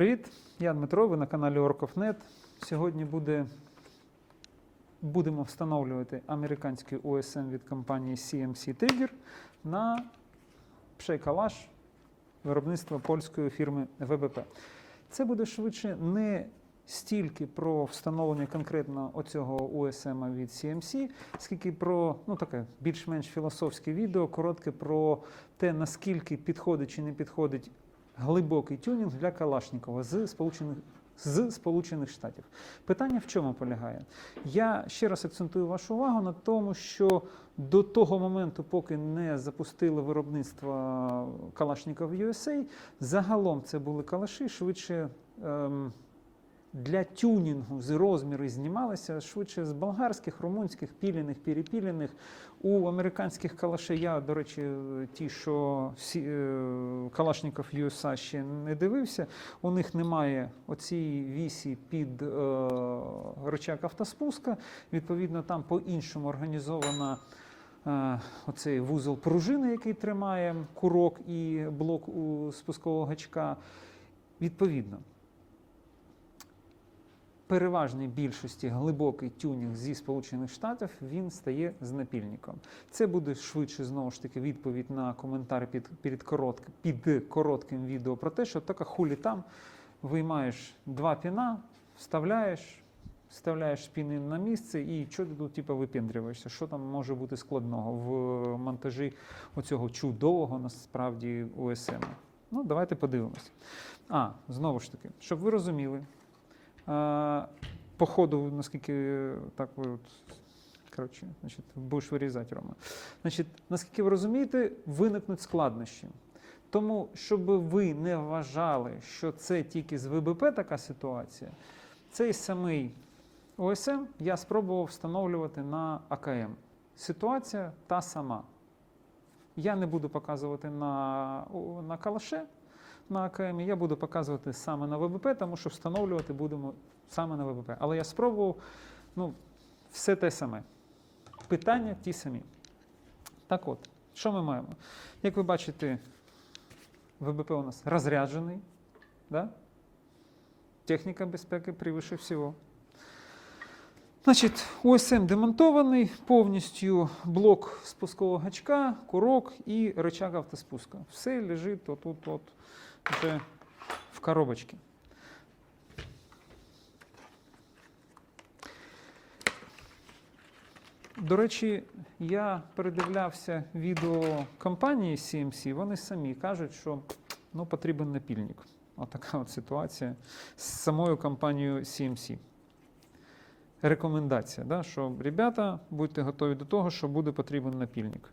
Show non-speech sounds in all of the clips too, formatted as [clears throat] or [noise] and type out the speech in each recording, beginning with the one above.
Привіт, я Дмитро, ви на каналі Orkov.net. Сьогодні буде, будемо встановлювати американський OSM від компанії CMC Trigger на пшей-калаш виробництва польської фірми ВБП. Це буде швидше не стільки про встановлення конкретно оцього OSM від CMC, скільки про ну, таке більш-менш філософське відео, коротке про те, наскільки підходить чи не підходить глибокий тюнінг для Калашникова з Сполучених. З Сполучених Штатів. Питання в чому полягає? Я ще раз акцентую вашу увагу на тому, що до того моменту, поки не запустили виробництво Калашников USA, загалом це були калаші швидше. Ем, для тюнінгу з розміри знімалися швидше з болгарських, румунських, пілених, перепілених. У американських калашей я, до речі, ті, що всі, е, Калашников USA ще не дивився, у них немає оцій вісі під е, рычаг автоспуска. Відповідно, там по-іншому організована. е, Оцей вузол пружини, який тримає курок і блок у спускового гачка. Відповідно, переважній більшості глибокий тюнінг зі Сполучених Штатів він стає з напільником. Це буде швидше знову ж таки відповідь на коментар під, під, коротк, під коротким відео про те, що така хулі там виймаєш два піна, вставляєш. Вставляєш спіни на місце і що ти тут типу, випендрюєшся? Що там може бути складного в монтажі оцього чудового насправді ОСМ? Ну, давайте подивимось. А, знову ж таки, щоб ви розуміли, по ходу, наскільки так ви от, коротше, значить, будеш вирізати, Рома. Значить, наскільки ви розумієте, виникнуть складнощі. Тому, щоб ви не вважали, що це тільки з ВБП така ситуація, цей самий ОСМ я спробував встановлювати на АКМ. Ситуація та сама. Я не буду показувати на, на калаше, на АКМ, я буду показувати саме на ВБП, тому що встановлювати будемо саме на ВБП. Але я спробував ну, все те саме. Питання ті самі. Так от, що ми маємо? Як ви бачите, ВБП у нас розряджений. Да? Техніка безпеки превыше всього. Значить, ОСМ демонтований, повністю блок спускового гачка, курок і рычаг автоспуска. Все лежить отут от вже в коробочці. До речі, я передивлявся відео компанії CMC, вони самі кажуть, що ну, потрібен напільник. Отака от ситуація з самою компанією CMC. Рекомендація, да, що ребята, будьте готові до того, що буде потрібен напільник.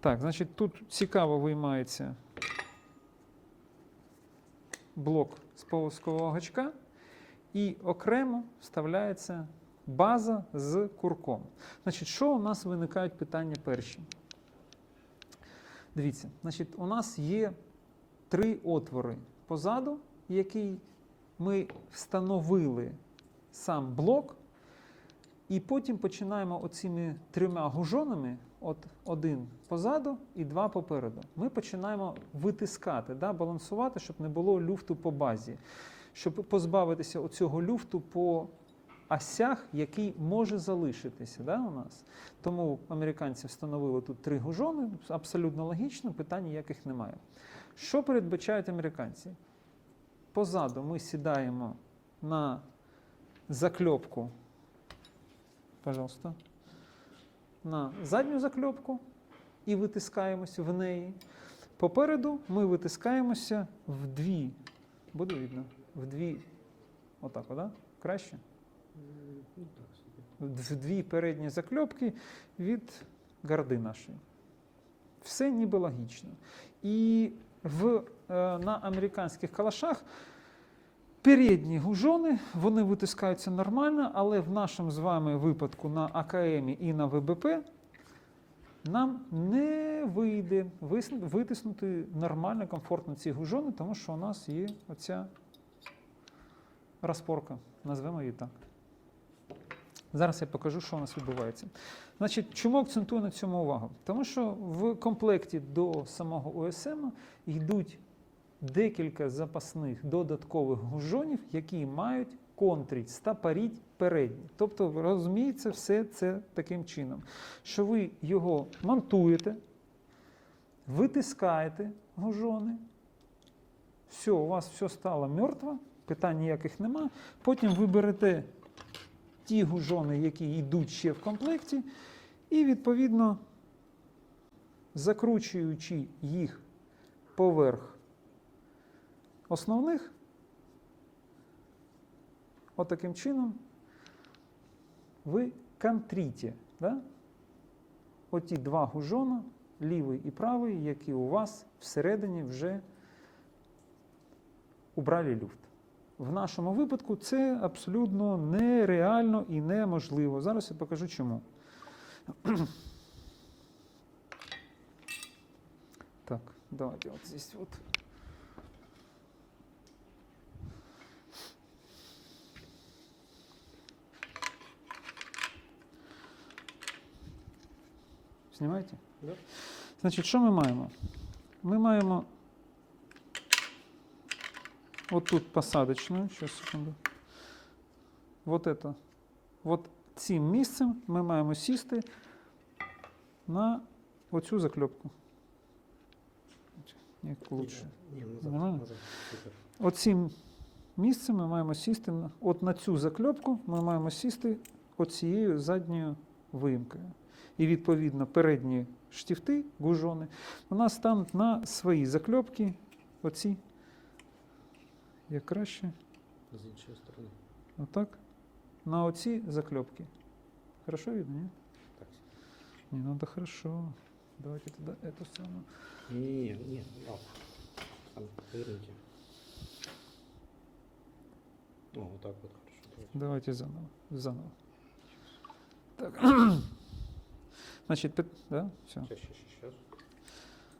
Так, значить, тут цікаво виймається блок з сполоскового гачка, і окремо вставляється база з курком. Значить, що у нас виникають питання перші? Дивіться, значить, у нас є три отвори позаду, який ми встановили сам блок, і потім починаємо оцими трьома гужонами, от один позаду і два попереду. Ми починаємо витискати, да, балансувати, щоб не було люфту по базі, щоб позбавитися оцього люфту по осях, який може залишитися да, у нас. Тому американці встановили тут три гужони, абсолютно логічно, питань ніяких немає. Що передбачають американці? Позаду ми сідаємо на заклепку, пожалуйста, на задню заклепку і витискаємося в неї. Попереду ми витискаємося в дві, буде видно, в дві, отак, да? краще? В дві передні закльопки від гарди нашої. Все ніби логічно. І в, е, на американських калашах передні гужони вони витискаються нормально, але в нашому з вами випадку на АКМ і на ВБП нам не вийде витиснути нормально, комфортно ці гужони, тому що у нас є оця розпорка, назвемо її так. Зараз я покажу, що у нас відбувається. Значить, чому акцентую на цьому увагу? Тому що в комплекті до самого ОСМ йдуть декілька запасних додаткових гужонів, які мають контрить, стапаріть передні. Тобто, розуміється, все це таким чином, що ви його монтуєте, витискаєте гужони, все, у вас все стало мертво, питань ніяких нема. Потім ви берете ті гужони, які йдуть ще в комплекті, і відповідно закручуючи їх поверх основних, отаким чином ви контрите, да? оті два гужона, лівий і правий, які у вас всередині вже убрали люфт. В нашому випадку це абсолютно нереально і неможливо. Зараз я покажу чому. Так, давайте вот здесь вот. Знімаєте? Да. Значить, що ми маємо? Ми маємо вот тут посадочную, сейчас секунду. Вот это. Вот цим місцем ми маємо сісти на оцю закльопку. Як лучше. Нормально? Оцим місцем ми маємо сісти на, от на цю закльопку ми маємо сісти оцією задньою виїмкою. І відповідно передні штифти, гужони, у нас стануть на свої закльопки, оці. Як краще, З іншої сторони. отак. На оці закльопки. Хорошо видно, ні? Так. Не, надо хорошо. Давайте тогда эту самую. Ні, ні, ні. А, там поверните. О, вот так вот хорошо. Давайте заново. Заново. Так. [clears throat] Значить, пит... да? Все.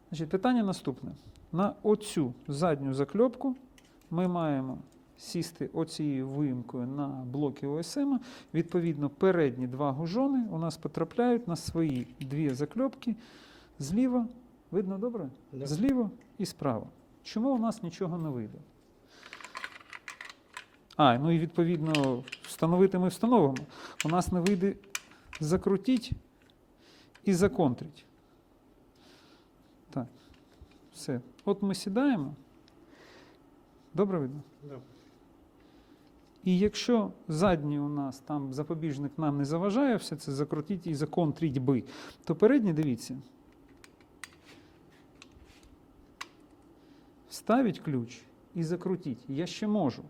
Значить, питання наступне. На оцю задню закльопку ми маємо сісти оцією виїмкою на блоки ОСМ. Відповідно, передні два гужони у нас потрапляють на свої дві закльопки зліва. Видно добре? Да. Зліва і справа. Чому у нас нічого не вийде? А, ну і відповідно встановити ми встановимо. У нас не вийде закрутіть і законтрить. Так. Все. От ми сідаємо. Добре видно? Да. І якщо задній у нас там запобіжник нам не заважає, все це закрутіть і законтріть би, то передній, дивіться. Вставить ключ і закрутіть. Я ще можу.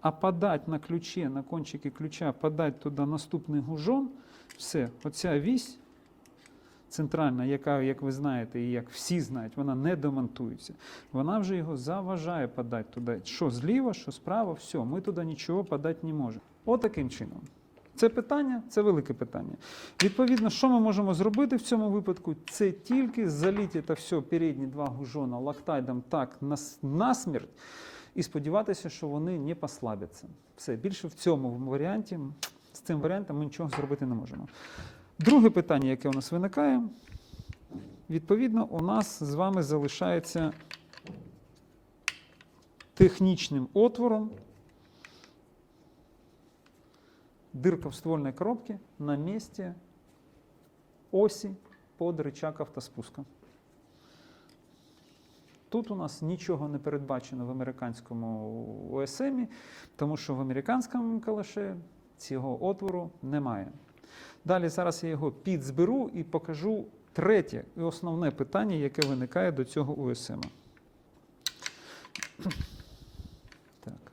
А подать на ключі, на кончики ключа, подать туди наступний гужон, все, оця вісь центральна, яка, як ви знаєте, і як всі знають, вона не демонтується. Вона вже його заважає подати туди. Що зліва, що справа, все, ми туди нічого подати не можемо. Отаким чином. Це питання, це велике питання. Відповідно, що ми можемо зробити в цьому випадку? Це тільки заліти та все передні два гужона лактайдом так насмерть і сподіватися, що вони не послабляться. Все більше в цьому варіанті, з цим варіантом ми нічого зробити не можемо. Друге питання, яке у нас виникає, відповідно, у нас з вами залишається технічним отвором дырка в ствольной коробке на месте оси под рычаг автоспуска. Тут у нас нічого не передбачено в американському ОСМі, тому що в американському калаше цього отвору немає. Далі зараз я його підзберу і покажу третє і основне питання, яке виникає до цього ОСМ. Так.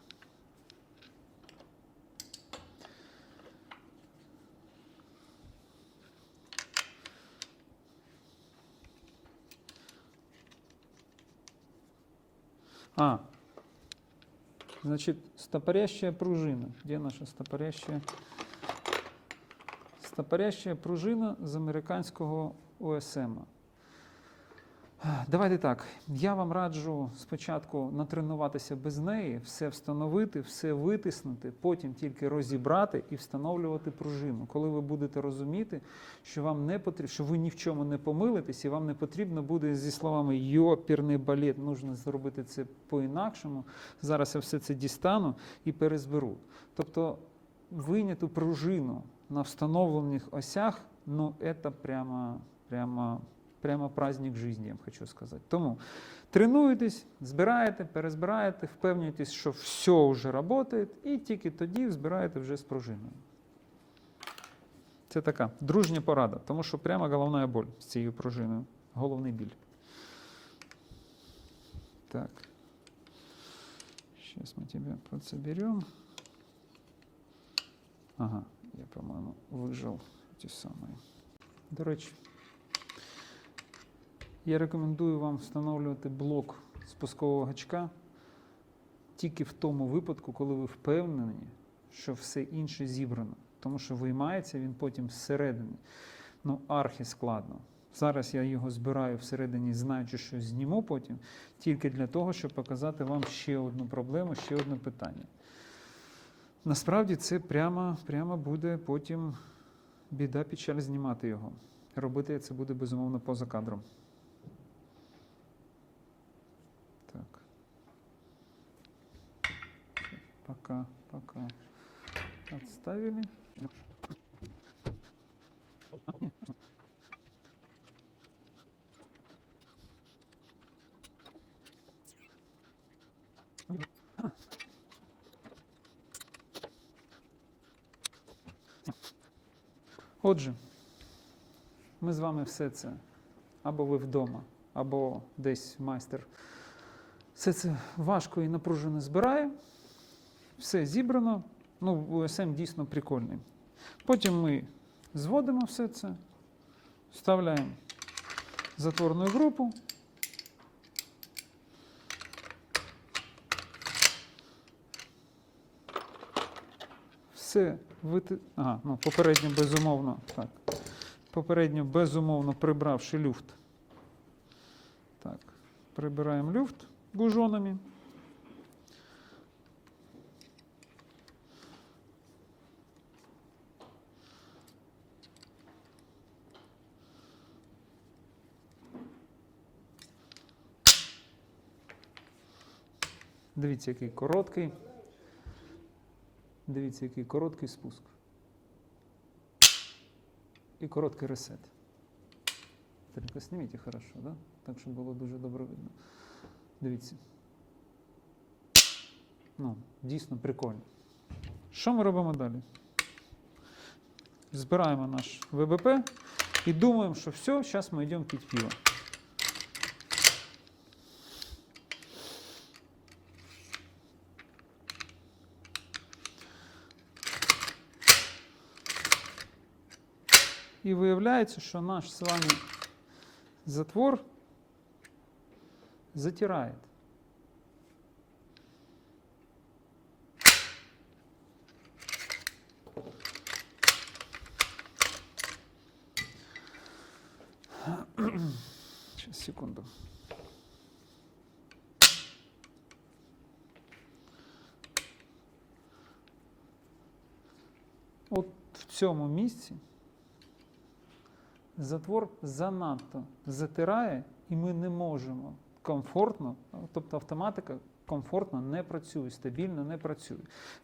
А, значит, стопорящая пружина. Где наша стопорящая? Стопорящая пружина з американського ОСМ. Давайте так. Я вам раджу спочатку натренуватися без неї, все встановити, все витиснути, потім тільки розібрати і встановлювати пружину. Коли ви будете розуміти, що вам не потрібно, що ви ні в чому не помилитесь, і вам не потрібно буде зі словами йопірний балет, нужно зробити це по-інакшому. Зараз я все це дістану і перезберу. Тобто вийняту пружину на встановлених осях, ну, це прямо, прямо прямо праздник жизни, я вам хочу сказати. Тому тренуєтесь, збираєте, перезбираєте, впевнюєтесь, що все вже працює, і тільки тоді збираєте вже з пружиною. Це така дружня порада, тому що прямо головна боль з цією пружиною. Головний біль. Так. Сейчас мы тебя подсоберем. Ага, я, по-моему, выжил эти самые. До речі, я рекомендую вам встановлювати блок спускового гачка тільки в тому випадку, коли ви впевнені, що все інше зібрано. Тому що виймається він потім зсередини. Ну, архі складно. Зараз я його збираю всередині, знаючи, що зніму потім, тільки для того, щоб показати вам ще одну проблему, ще одне питання. Насправді це прямо, прямо буде потім біда печаль знімати його. Робити це буде безумовно поза кадром. Так. Пока, пока. Отставили. Отже, ми з вами все це, або ви вдома, або десь майстер. Все це важко і напружено збирає. Все зібрано. Ну, УСМ дійсно прикольний. Потім ми зводимо все це, вставляємо затворну групу. Все вити... Ага, ну, попередньо безумовно. Так. Попередньо безумовно прибравши люфт. Так, прибираємо люфт гужонами. Дивіться, який короткий. Дивіться, який короткий спуск. І короткий ресет. Тільки зніміть хорошо, да? так, щоб було дуже добре видно. Дивіться. Ну, дійсно прикольно. Що ми робимо далі? Збираємо наш ВБП і думаємо, що все, зараз ми йдемо пити пиво. І виявляється, що наш з вами затвор затирает. Сейчас, секунду. От в цьому місці Затвор занадто затирає, і ми не можемо комфортно, тобто автоматика комфортно не працює, стабільно не працює.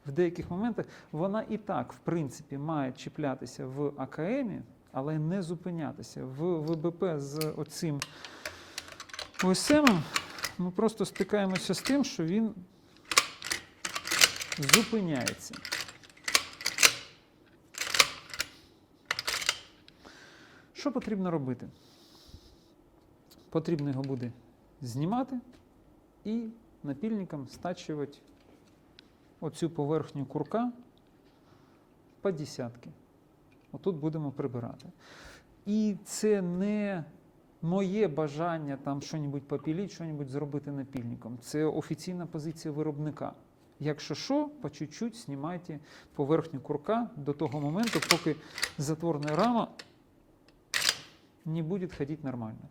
В деяких моментах вона і так, в принципі, має чіплятися в АКМі, але не зупинятися. В ВБП з оцим ОСМ ми просто стикаємося з тим, що він зупиняється. Що потрібно робити? Потрібно його буде знімати і напільником стачувати оцю поверхню курка по десятки. Отут будемо прибирати. І це не моє бажання там щось попіліть, щось зробити напільником. Це офіційна позиція виробника. Якщо що, по чуть-чуть знімайте поверхню курка до того моменту, поки затворна рама не будет ходить нормально.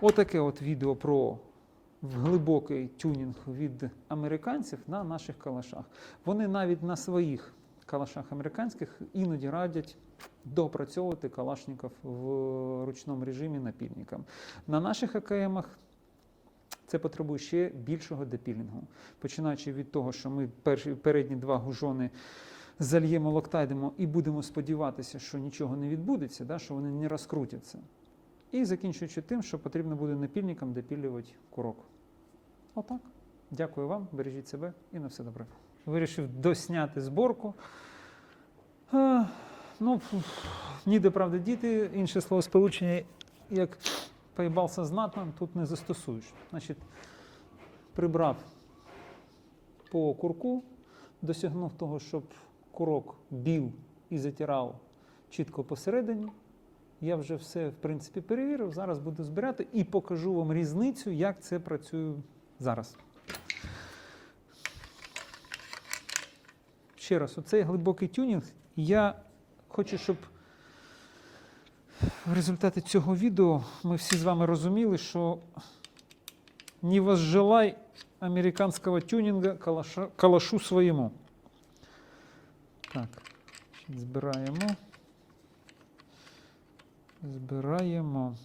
Отаке от відео про глибокий тюнінг від американців на наших калашах. Вони навіть на своїх калашах американських іноді радять доопрацьовувати калашників в ручному режимі напільником. На наших АКМах це потребує ще більшого депілінгу. Починаючи від того, що ми передні два гужони зальємо локтайдемо і будемо сподіватися, що нічого не відбудеться, да, що вони не розкрутяться. І закінчуючи тим, що потрібно буде напільником допілювати курок. Отак. Дякую вам, бережіть себе і на все добре. Вирішив досняти зборку. Е, ну, ніде, правда, діти, інше слово сполучення, як поїбався знатно, тут не застосуєш. Значить, прибрав по курку, досягнув того, щоб курок біл і затирав чітко посередині. Я вже все, в принципі, перевірив. Зараз буду збирати і покажу вам різницю, як це працює зараз. Ще раз, оцей глибокий тюнінг. Я хочу, щоб в результаті цього відео ми всі з вами розуміли, що не возжелай американського тюнінга калашу своєму. Так, збираємо. Збираємо.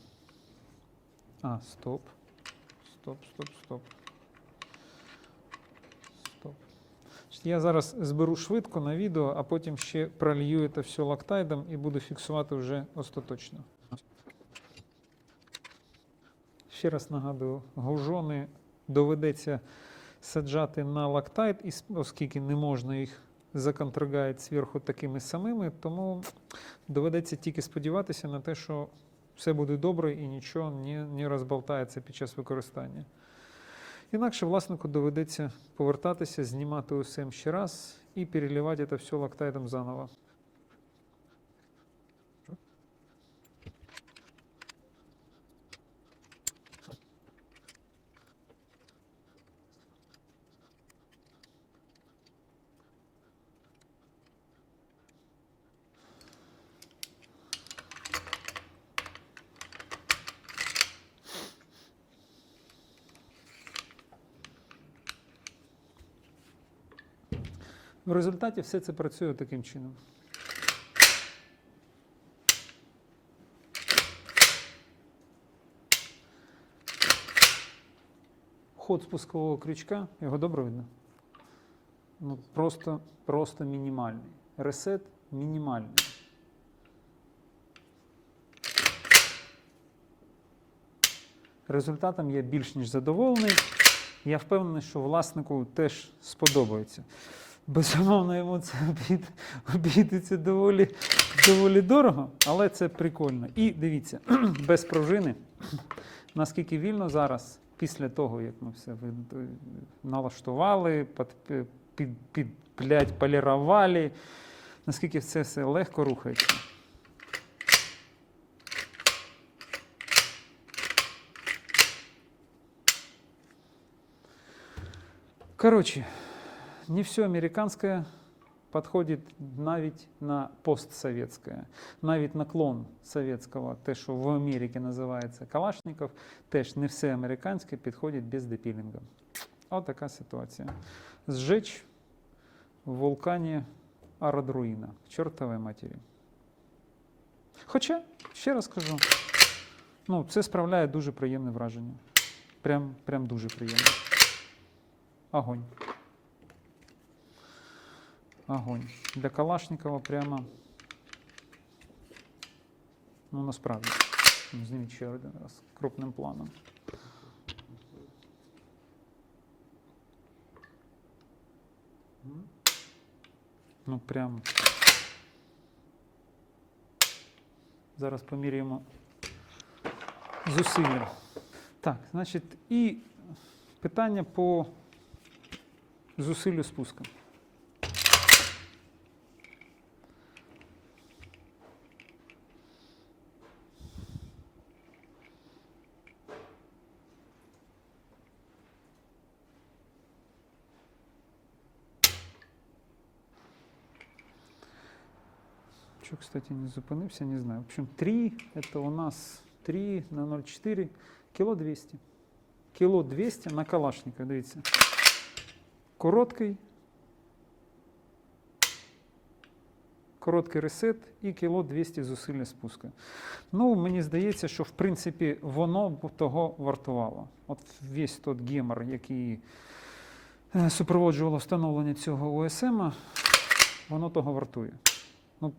А, стоп. Стоп, стоп, стоп. Стоп. Я зараз зберу швидко на відео, а потім ще пролью це все лактайдом і буду фіксувати вже остаточно. Ще раз нагадую, гужони доведеться саджати на лактайт, оскільки не можна їх законтрагати зверху такими самими, тому доведеться тільки сподіватися на те, що все буде добре і нічого не, не розболтається під час використання. Інакше власнику доведеться повертатися, знімати УСМ ще раз і переливати це все лактайтом заново. Результаті все це працює таким чином. Ход спускового крючка, його добре видно? Ну, просто, просто мінімальний. Ресет мінімальний. Результатом я більш ніж задоволений. Я впевнений, що власнику теж сподобається. Безумовно, йому це обійдеться доволі, доволі дорого, але це прикольно. І дивіться, [clears throat] без пружини, наскільки вільно зараз, після того, як ми все налаштували, під, під, під, блядь, полірували, наскільки це все легко рухається. Короче, не все американское подходит навіть на постсоветське. Навіть наклон совєтського, те, що в Америці називається Калашников, теж не все американське підходить без депілінга. От така ситуація. Зжечь в вулкані Арадруїна, к чортовій матері. Хоча, ще раз кажу, ну, це справляє дуже приємне враження. Прям, прям дуже приємне. Огонь. Огонь. Для Калашникова прямо. Ну, насправді. Ну, Зніміть ще один раз крупним планом. Ну, прям. Зараз поміряємо зусилля. Так, значить, і питання по зусиллю спуска. Что, кстати, не зупинився, не знаю. В общем, 3 это у нас 3 на 0,4, кіло 200. Кіло 200 на калашника, дивіться. Короткий. Короткий ресет і кіло 200 зусилля спуску. Ну, мені здається, що в принципі воно того вартувало. От весь тот гемор, який е, супроводжувало встановлення цього ОСМ, воно того вартує. Ну,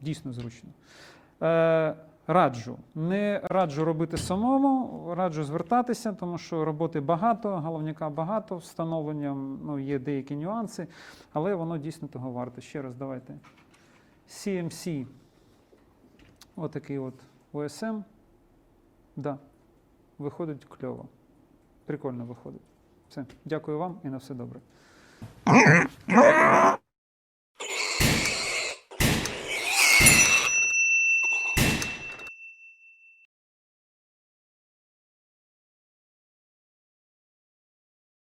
дійсно зручно. Е, раджу. Не раджу робити самому, раджу звертатися, тому що роботи багато, головняка багато, встановленням ну, є деякі нюанси, але воно дійсно того варте. Ще раз давайте. CMC. Отакий от OSM. Да, виходить кльово. Прикольно виходить. Все. Дякую вам і на все добре. [coughs]